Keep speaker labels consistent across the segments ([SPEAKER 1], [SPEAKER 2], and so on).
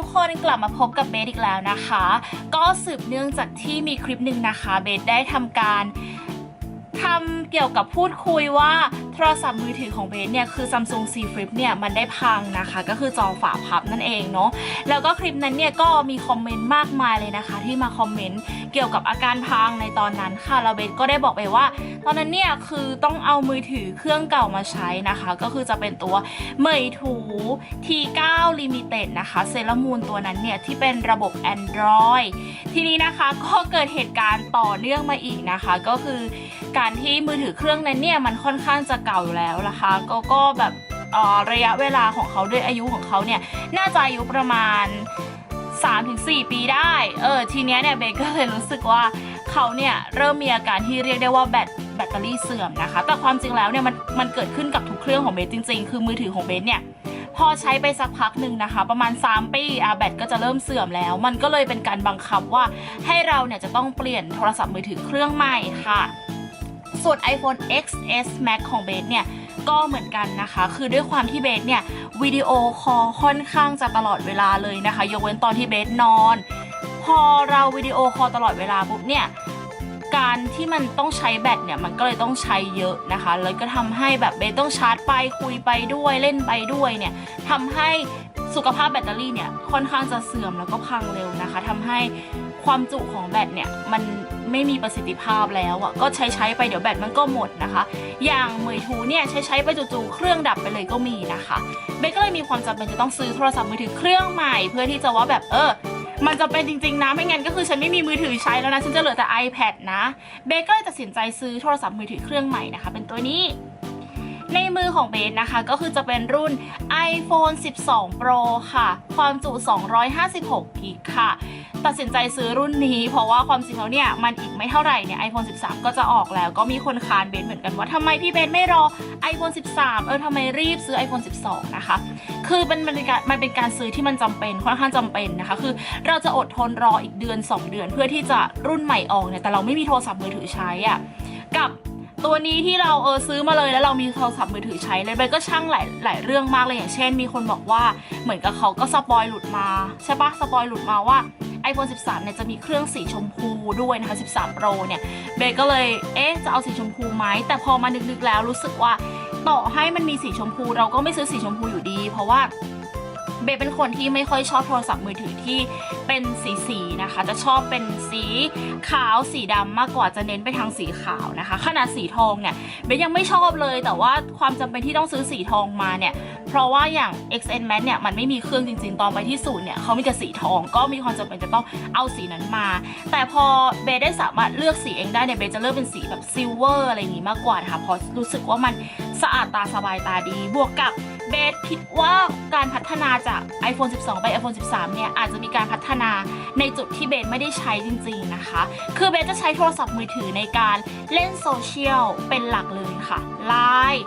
[SPEAKER 1] ทุกคนกลับมาพบกับเบสอีกแล้วนะคะ ก็สืบเนื่องจากที่มีคลิปหนึ่งนะคะเบสได้ทำการทำเกี่ยวกับพูดคุยว่าโทรศัพท์มือถือของเบสเนี่ยคือ Samsung C Flip เนี่ยมันได้พังนะคะ ก็คือจอฝาพับนั่นเองเนาะแล้วก็คลิปนั้นเนี่ยก็มีคอมเมนต์มากมายเลยนะคะ ที่มาคอมเมนต์ เกี่ยวกับอาการพังในตอนนั้นค่ะเราเบสก็ได้บอกไปว่า ตอนนั้นเนี่ยคือต้องเอามือถือเครื่องเก่ามาใช้นะคะ ก็คือจะเป็นตัวเหมยถู T9 Limited นะคะเซรามูนตัวนั้นเนี่ยที่เป็นระบบ Android ทีนี้นะคะก็เกิดเหตุการณ์ต่อเนื่องมาอีกนะคะ ก็คือการที่มือถือเครื่องนั้นเนี่ยมันค่อนข้างจะเก่าอยู่แล้วนะคะ ก็ก็แบบระยะเวลาของเขาด้วยอายุของเขาเนี่ยน่าจะอายุประมาณ 3-4 ปีได้ เออทีเนี้ยเนี่ยเบสก็เลยรู้สึกว่าเขาเนี่ยเริ่มมีอาการที่เรียกได้ว่าแบตแบตเตอรี่เสื่อมนะคะ แต่ความจริงแล้วเนี่ยมันมันเกิดขึ้นกับทุกเครื่องของเบสจริง ๆ คือมือถือของเบสเนี่ยพอใช้ไปสักพักหนึ่งนะคะ ประมาณ 3 ปีอาแบตก็จะเริ่มเสื่อมแล้ว มันก็เลยเป็นการบังคับว่าให้เราเนี่ยจะต้องเปลี่ยนโทรศัพท์มือถือเครื่องใหม่ค่ะ ส่วน iPhone XS Max ของเบสเนี่ย ก็เหมือนกันนะคะ คือด้วยความที่เบสเนี่ยวิดีโอคอลค่อนข้างจะตลอดเวลาเลยนะคะ ยกเว้นตอนที่เบสนอน พอเราวิดีโอคอลตลอดเวลาปุ๊บเนี่ยการที่มันต้องใช้แบตเนี่ยมันก็เลยต้องใช้เยอะนะคะ แล้วก็ทำให้แบบเบสต้องชาร์จไปคุยไปด้วยเล่นไปด้วยเนี่ยทำให้สุขภาพแบตเตอรี่เนี่ยค่อนข้างจะเสื่อมแล้วก็พังเร็วนะคะทำให้ความจุของแบตเนี่ยมัน ไม่มีประสิทธิภาพแล้วอะก็ใช้ใช้ไปเดี๋ยวแบตมันก็หมดนะคะ อย่างเหมยทูเนี่ยใช้ใช้ไปจู่ๆเครื่องดับไปเลยก็มีนะคะเบสก็เลยมีความจำเป็นจะต้องซื้อโทรศัพท์มือถือเครื่องใหม่ เพื่อที่จะว่าแบบเออมันจะเป็นจริงๆนะไม่งั้นก็คือฉันไม่มีมือถือใช้แล้วนะฉันจะเหลือแต่ iPad นะเบสก็เลยตัดสินใจซื้อโทรศัพท์มือถือเครื่องใหม่นะคะ เป็นตัวนี้ในมือของเบสนะคะก็คือจะเป็นรุ่น iPhone 12 Pro ค่ะ ความจุ 256กิกค่ะ ตัดสินใจซื้อรุ่นนี้ เพราะว่าความจริงแล้วเนี่ยมันอีกไม่เท่าไหร่เนี่ย iPhone 13 ก็จะออกแล้วก็มีคนคานเบสเหมือนกันว่าทำไมพี่เบสไม่รอ iPhone 13 เออทำไมรีบซื้อ iPhone 12 นะคะ คือมันมันเป็นการมันเป็นการซื้อที่มันจำเป็นค่อนข้างจำเป็นนะคะ คือเราจะอดทนรออีกเดือน 2 เดือนเพื่อที่จะรุ่นใหม่ออกเนี่ยแต่เราไม่มีโทรศัพท์มือถือใช้อะ่ะกับตัวนี้ที่เราเออซื้อมาเลยแล้วเรามีโทรศัพท์มือถือใช้เลยไปก็ช่างหลายหลายเรื่องมากเลยอย่างเช่น มีคนบอกว่าเหมือนกับเขาก็สปอยหลุดมาใช่ปะสปอยหลุดมาว่า iPhone 13 เนี่ยจะมีเครื่องสีชมพูด้วยนะคะ 13 Pro เนี่ยเบก็เลย เอ๊ะ จะเอาสีชมพูไหม แต่พอมานึกๆแล้วรู้สึกว่าต่อให้มันมีสีชมพูเราก็ไม่ซื้อสีชมพูอยู่ดี เพราะว่า เบย์เป็นคนที่ไม่ค่อยชอบโทรศัพท์มือถือที่เป็นสีสีนะคะ จะชอบเป็นสีขาวสีดำมากกว่าจะเน้นไปทางสีขาวนะคะ ขนาดสีทองเนี่ยเบย์ยังไม่ชอบเลยแต่ว่าความจำเป็นที่ต้องซื้อสีทองมาเนี่ยเพราะว่าอย่าง XN Max เนี่ยมันไม่มีเครื่องจริง ๆ ตอนไปที่ศูนย์เนี่ยเขามีแต่สีทองก็มีความจำเป็นจะต้องเอาสีนั้นมา แต่พอเบย์ได้สามารถเลือกสีเองได้เนี่ยเบย์จะเลือกเป็นสีแบบซิลเวอร์อะไรอย่างงี้มากกว่านะคะเพราะรู้สึกว่ามัน สะอาดตาสบายตาดี บวกกับเบสคิดว่าการพัฒนาจาก iPhone 12 ไป iPhone 13 เนี่ย อาจจะมีการพัฒนาในจุดที่เบสไม่ได้ใช้จริงๆนะคะ คือเบสจะใช้โทรศัพท์มือถือในการเล่นโซเชียลเป็นหลักเลยค่ะ Line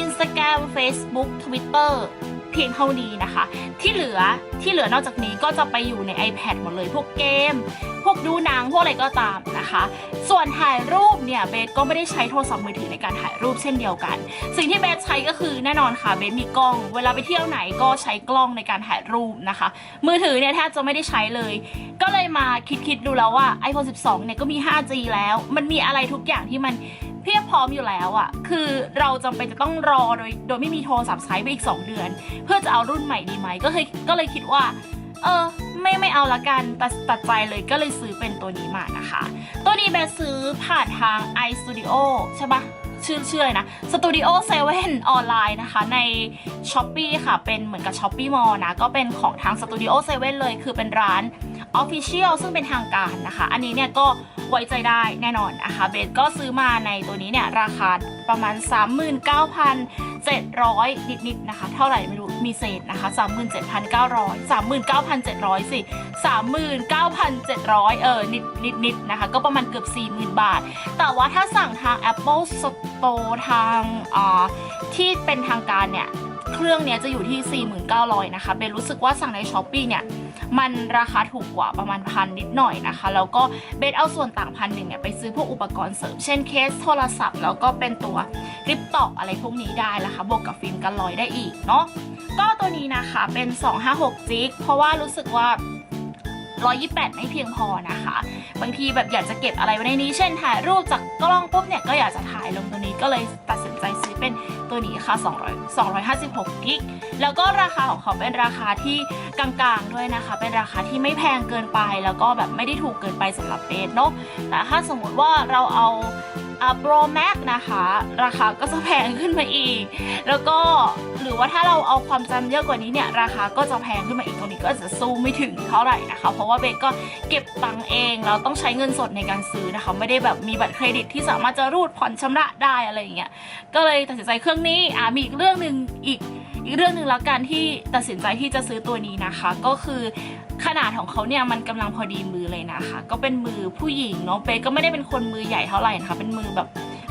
[SPEAKER 1] Instagram Facebook Twitter เพียงเท่านี้นะคะ ที่เหลือที่เหลือนอกจากนี้ก็จะไปอยู่ใน iPad หมดเลยพวกเกม พวกดูหนังพวกอะไรก็ตามนะคะ ส่วนถ่ายรูปเนี่ยเบสก็ไม่ได้ใช้โทรศัพท์มือถือในการถ่ายรูปเช่นเดียวกัน สิ่งที่เบสใช้ก็คือแน่นอนค่ะเบสมีกล้อง เวลาไปเที่ยวไหนก็ใช้กล้องในการถ่ายรูปนะคะ มือถือเนี่ยแทบจะไม่ได้ใช้เลย ก็เลยมาคิดๆดูแล้วว่า iPhone 12เนี่ยก็มี 5G แล้ว มันมีอะไรทุกอย่างที่มัน เพียบพร้อมอยู่แล้วอะ่ะ คือเราจำเป็นจะต้องรอโดยโดยไม่มีโทรศัพท์ใช้ไปอีก 2 เดือน เพื่อจะเอารุ่นใหม่ดีไหมก็เคยก็เลยคิดว่า เออไม่ไม่เอาละกันตัดตัดใจเลยก็เลยซื้อเป็นตัวนี้มานะคะ ตัวนี้เบซื้อผ่านทาง iStudio ใช่ปะชื่อชื่ออะไรนะ Studio 7 ออนไลน์นะคะ ใน s h อ p e e ค่ะ เป็นเหมือนกับ s h อ p e e Mall นะ ก็เป็นของทาง Studio 7 เลย คือเป็นร้าน Official ซึ่งเป็นทางการนะคะ อันนี้เนี่ยก็ไว้ใจได้แน่นอนนะคะ เบสก็ซื้อมาในตัวนี้เนี่ยราคาประมาณ 39,700 นิดๆนะคะ เท่าไหร่ไม่รู้ มีเศษนะคะ 37,900 39,700 สิ 39,700 เออนิดนิดนิดนะคะ ก็ประมาณเกือบ 40,000 บาท แต่ว่าถ้าสั่งทาง Apple Store ทางอ่าที่เป็นทางการเนี่ย เครื่องเนี้ยจะอยู่ที่ 4,900นะคะเบนรู้สึกว่าสั่งใน s h อ p e e เนี่ยมันราคาถูกกว่าประมาณพันนิดหน่อยนะคะ แล้วก็เบสเอาส่วนต่างพันหนึ่งเนี่ยไปซื้อพวกอุปกรณ์เสริม เช่นเคสโทรศัพท์ แล้วก็เป็นตัวกริปตอกอะไรพวกนี้ได้ละคะ บวกกับฟิล์มกันรอยได้อีกเนาะก็ตัวนี้นะคะเป็น 256จิกเพราะว่ารู้สึกว่า 128 ไม่เพียงพอนะคะ บางทีแบบอยากจะเก็บอะไรไว้ในนี้ เช่นถ่ายรูปจากกล้องปุ๊บเนี่ยก็อยากจะถ่ายลงตัวนี้ก็เลยตัดสินใจซื้อเป็นตัวนี้ค่ะ200 256กิกแล้วก็ราคาของเขาเป็นราคาที่กลางๆด้วยนะคะ เป็นราคาที่ไม่แพงเกินไป แล้วก็แบบไม่ได้ถูกเกินไปสำหรับเบสเนาะแต่ถ้าสมมติว่าเราเอา อ่า Pro Max นะคะ ราคาก็จะแพงขึ้นมาอีก แล้วก็หรือว่าถ้าเราเอาความจำเยอะกว่านี้เนี่ย ราคาก็จะแพงขึ้นมาอีกตรงนี้ก็จะสู้ไม่ถึงเท่าไหร่นะคะ เพราะว่าเบสก็เก็บตังค์เองเราต้องใช้เงินสดในการซื้อนะคะ ไม่ได้แบบมีบัตรเครดิตที่สามารถจะรูดผ่อนชำระได้อะไรอย่างเงี้ยก็เลยตัดสินใจเครื่องนี้อ่ามีอีกเรื่องหนึ่งอีก อีกเรื่องหนึ่งแล้วกันที่ตัดสินใจที่จะซื้อตัวนี้นะคะ ก็คือขนาดของเขาเนี่ยมันกำลังพอดีมือเลยนะคะ ก็เป็นมือผู้หญิงเนาะเป๊ก็ไม่ได้เป็นคนมือใหญ่เท่าไหร่นะคะเป็นมือแบบ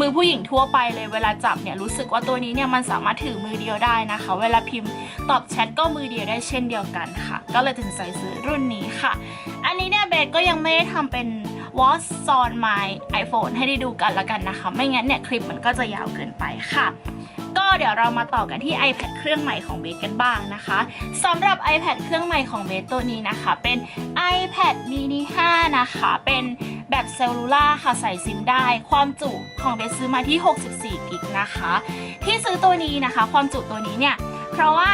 [SPEAKER 1] มือผู้หญิงทั่วไปเลยเวลาจับเนี่ยรู้สึกว่าตัวนี้เนี่ยมันสามารถถือมือเดียวได้นะคะ เวลาพิมพ์ตอบแชทก็มือเดียวได้เช่นเดียวกันค่ะ ก็เลยตัดสินใจซื้อรุ่นนี้ค่ะ อันนี้เนี่ยเบสก็ยังไม่ได้ทำเป็น What's on my iPhone ให้ได้ดูกันละกันนะคะ ไม่งั้นเนี่ยคลิปมันก็จะยาวเกินไปค่ะ ก็เดี๋ยวเรามาต่อกันที่ iPad เครื่องใหม่ของเบสกันบ้างนะคะสำหรับ iPad เครื่องใหม่ของเบสตัวนี้นะคะ เป็น iPad mini 5 นะคะ เป็นแบบเซลลูล่าค่ะใส่ซิมได้ ความจุของเบสซื้อมาที่ 64 กิกนะคะ ที่ซื้อตัวนี้นะคะ ความจุตัวนี้เนี่ย เพราะว่า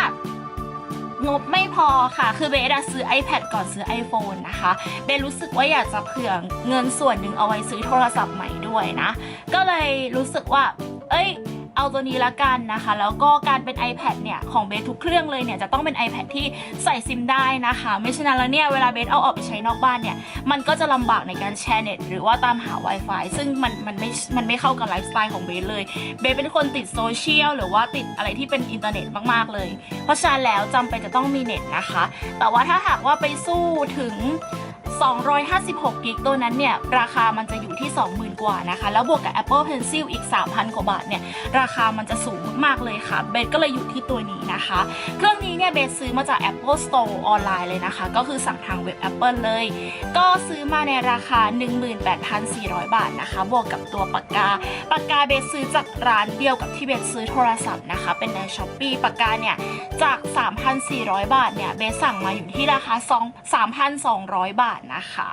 [SPEAKER 1] งบไม่พอค่ะ คือเบสซื้อ iPad ก่อนซื้อ iPhone นะคะ เบสรู้สึกว่าอยากจะเผื่อเงินส่วนหนึ่งเอาไว้ซื้อโทรศัพท์ใหม่ด้วยนะ ก็เลยรู้สึกว่า เอ้ย เอาตัวนี้ละกันนะคะ แล้วก็การเป็น iPad เนี่ยของเบสทุกเครื่องเลยเนี่ยจะต้องเป็น iPad ที่ใส่ซิมได้นะคะ ไม่ฉะนั้นแล้วเนี่ยเวลาเบสเอาออกไปใช้นอกบ้านเนี่ยมันก็จะลำบากในการแชร์เน็ตหรือว่าตามหา Wi-Fi ซึ่งมันมันไม่มันไม่เข้ากับไลฟ์สไตล์ของเบสเลยเบสเป็นคนติดโซเชียลหรือว่าติดอะไรที่เป็นอินเทอร์เน็ตมากๆเลย เพราะฉะนั้นแล้วจำเป็นจะต้องมีเน็ตนะคะ แต่ว่าถ้าหากว่าไปสู้ถึง 256กิกตัวนั้นเนี่ย ราคามันจะอยู่ที่ 20,000 กว่านะคะ แล้วบวกกับ Apple Pencil อีก 3,000 กว่าบาทเนี่ย ราคามันจะสูงมากๆเลยค่ะ เบสก็เลยอยู่ที่ตัวนี้นะคะ เครื่องนี้เนี่ยเบสซื้อมาจาก Apple Store ออนไลน์เลยนะคะ ก็คือสั่งทางเว็บ Apple เลย ก็ซื้อมาในราคา 18,400 บาทนะคะ บวกกับตัวปากกา ปากกาเบสซื้อจากร้านเดียวกับที่เบสซื้อโทรศัพท์นะคะ เป็นใน Shopee ปากกาเนี่ย จาก 3,400 บาทเนี่ย เบสสั่งมาอยู่ที่ราคา 2 3,200 บาทนะคะ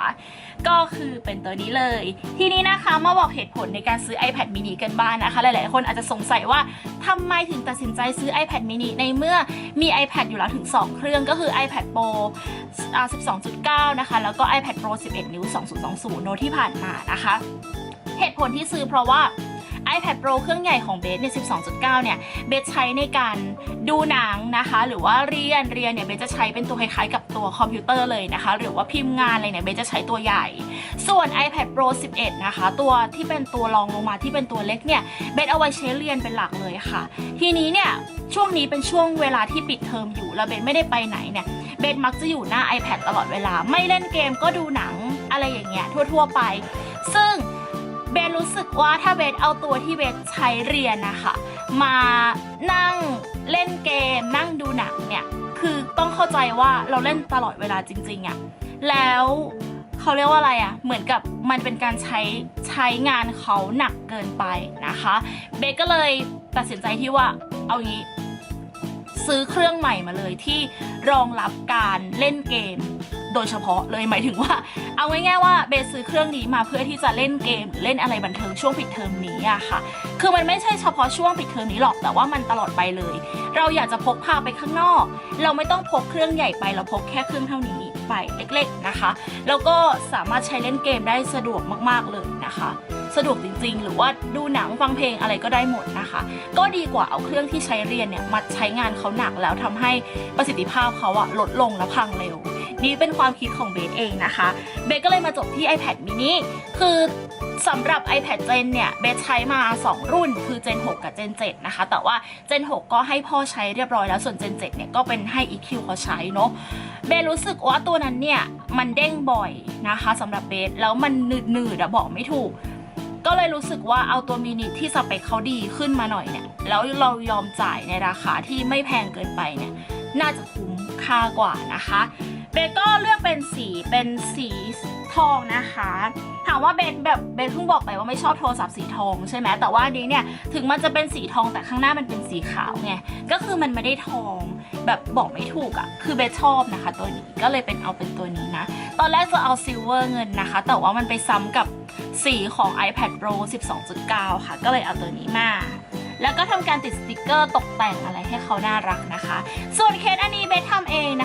[SPEAKER 1] ก็คือเป็นตัวนี้เลย ทีนี้นะคะมาบอกเหตุผลในการซื้อ iPad mini กันบ้างนะคะ หลายๆ คนอาจจะสงสัยว่าทำไมถึงตัดสินใจซื้อ iPad mini ในเมื่อมี iPad อยู่แล้วถึง 2 เครื่องก็คือ iPad Pro 12.9 นะคะ แล้วก็ iPad Pro 11 นิ้ว 2020 โนที่ผ่านมานะคะ เหตุผลที่ซื้อเพราะว่า iPad Pro เครื่องใหญ่ของเบสเนี่ย 12.9 เนี่ย เบสใช้ในการดูหนังนะคะ หรือว่าเรียน เรียนเนี่ย เบสจะใช้เป็นตัวคล้ายๆกับตัวคอมพิวเตอร์เลยนะคะ หรือว่าพิมพ์งานอะไรเนี่ย เบสจะใช้ตัวใหญ่ ส่วน iPad Pro 11 นะคะ ตัวที่เป็นตัวรองลงมาที่เป็นตัวเล็กเนี่ย เบสเอาไว้ใช้เรียนเป็นหลักเลยค่ะ ทีนี้เนี่ย ช่วงนี้เป็นช่วงเวลาที่ปิดเทอมอยู่ แล้วเบสไม่ได้ไปไหนเนี่ย เบสมักจะอยู่หน้า iPad ตลอดเวลา ไม่เล่นเกมก็ดูหนังอะไรอย่างเงี้ยทั่ว ๆ ไป ซึ่ง สรู้สึกว่าถ้าเบสเอาตัวที่เบสใช้เรียนนะคะมานั่งเล่นเกม นั่งดูหนังเนี่ยคือต้องเข้าใจว่าเราเล่นตลอดเวลาจริงๆอะ่ะแล้วเขาเรียกว่าอะไรอะ่ะเหมือนกับมันเป็นการใช้ใช้งานเขาหนักเกินไปนะคะ เบสก็เลยตัดสินใจที่ว่าเอางี้ ซื้อเครื่องใหม่มาเลยที่รองรับการเล่นเกม โดยเฉพาะเลยหมายถึงว่า เอาง่ายๆว่าเบสซื้อเครื่องนี้มาเพื่อที่จะเล่นเกม เล่นอะไรบันเทิงช่วงปิดเทอมนี้อะค่ะ คือมันไม่ใช่เฉพาะช่วงปิดเทอมนี้หรอกแต่ว่ามันตลอดไปเลย เราอยากจะพกพาไปข้างนอก เราไม่ต้องพกเครื่องใหญ่ไปเราพกแค่เครื่องเท่านี้ไปเล็กๆนะคะ แล้วก็สามารถใช้เล่นเกมได้สะดวกมากๆเลยนะคะสะดวกจริงๆ หรือว่าดูหนังฟังเพลงอะไรก็ได้หมดนะคะ ก็ดีกว่าเอาเครื่องที่ใช้เรียนเนี่ยมาใช้งานเขาหนักแล้วทำให้ประสิทธิภาพเขาอะลดลงและพังเร็ว นี่เป็นความคิดของเบสเองนะคะ เบสก็เลยมาจบที่ iPad mini คือสำหรับ iPad Gen เนี่ยเบสใช้มา 2 รุ่นคือ Gen 6 กับ Gen 7 นะคะ แต่ว่า Gen 6 ก็ให้พ่อใช้เรียบร้อยแล้ว ส่วน Gen 7 เนี่ยก็เป็นให้ EQ เขาใช้เนาะเบสรู้สึกว่าตัวนั้นเนี่ยมันเด้งบ่อยนะคะสำหรับเบสแล้วมันหนืดๆอะบอกไม่ถูก ก็เลยรู้สึกว่าเอาตัวมินิที่สเปคเขาดีขึ้นมาหน่อยเนี่ย แล้วเรายอมจ่ายในราคาที่ไม่แพงเกินไปเนี่ย น่าจะคุ้มค่ากว่านะคะ เบเบสก็เลือกเป็นสีเป็นสีทองนะคะ ถามว่าเบนแบบเบนเพิ่งบอกไปว่าไม่ชอบโทรศัพท์สีทองใช่ไหมแต่ว่านี้เนี่ยถึงมันจะเป็นสีทองแต่ข้างหน้ามันเป็นสีขาวไงก็คือมันไม่ได้ทองแบบบอกไม่ถูกอะ่ะคือเบสชอบนะคะ ตัวนี้ก็เลยเป็นเอาเป็นตัวนี้นะ ตอนแรกจะเอาซิลเวอร์เงินนะคะ แต่ว่ามันไปซ้ำกับสีของ iPad Pro 12.9 ค่ะ ก็เลยเอาตัวนี้มาแล้วก็ทำการติดสติกเกอร์ตกแต่งอะไรให้เขาน่ารักนะคะ ส่วนเคสอันนี้เบ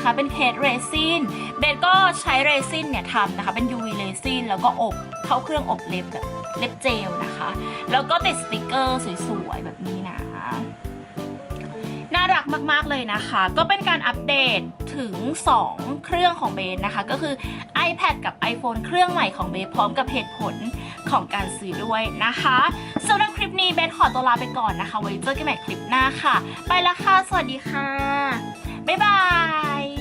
[SPEAKER 1] นะคะ เป็นเคสเรซินเบสก็ใช้เรซินเนี่ยทำนะคะ เป็น UV เรซินแล้วก็อบเข้าเครื่องอบเล็บแบบเล็บเจลนะคะ แล้วก็ติดสติกเกอร์สวยๆ แบบนี้นะน่ารักมากๆเลยนะคะ ก็เป็นการอัปเดตถึง 2 เครื่องของเบสนะคะ ก็คือ iPad กับ iPhone เครื่องใหม่ของเบสพร้อมกับเหตุผลของการซื้อด้วยนะคะสำหรับคลิปนี้เบสขอตัวลาไปก่อนนะคะ ไว้เจอกันใหม่คลิปหน้าค่ะ ไปละค่ะ สวัสดีค่ะ บ๊ายบาย